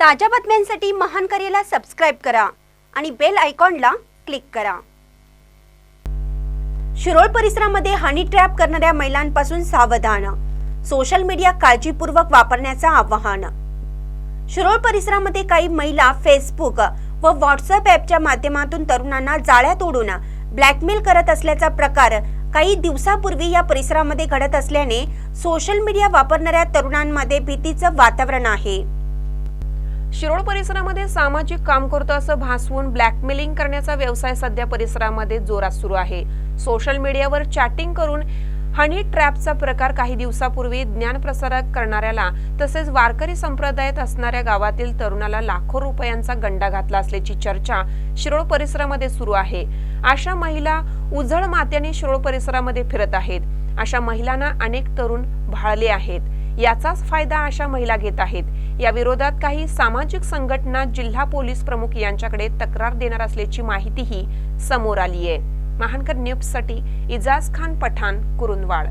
ताज्या बातम्यांसाठी महान करेला सबस्क्राईब करा आणि बेल आयकॉनला क्लिक करा. शिरोळ परिसरामध्ये हनी ट्रॅप करणाऱ्या महिलांपासून सावधान. सोशल मीडिया काळजीपूर्वक वापरण्याचं आवाहन. शिरोळ परिसरामध्ये काही महिला फेसबुक व व्हॉट्सअप ॲपच्या माध्यमातून तरुणांना जाळ्या तोडून ब्लॅकमेल करत असल्याचा प्रकार काही दिवसापूर्वी या परिसरामध्ये घडत असल्याने सोशल मीडिया वापरणाऱ्या तरुणांमध्ये भीतीचं वातावरण आहे. शिरोळ परिसरामध्ये सामाजिक काम करतो असं भासवून ब्लॅकमेलिंग करण्याचा व्यवसाय सध्या परिसरामध्ये जोरात सुरू आहे. सोशल मीडियावर चॅटिंग करून हनी ट्रॅपचा प्रकार काही दिवसापूर्वी ज्ञान प्रसारक करणाऱ्याला तसेच वारकरी संप्रदायात असणाऱ्या गावातील तरुणाला लाखो रुपयांचा गंडा घातला असल्याची चर्चा शिरोळ परिसरामध्ये सुरू आहे. अशा महिला उजळ मात्याने शिरोळ परिसरामध्ये फिरत आहेत. अशा महिलांना अनेक तरुण भाळले आहेत. याचाच फायदा अशा महिला घेत आहेत. या विरोधात काही सामाजिक संघटना जिल्हा पोलीस प्रमुख यांच्याकडे तक्रार देणार असल्याची माहितीही समोर आली आहे महानकर न्यूजसाठी इजाज खान पठाण कुरुंदवाड.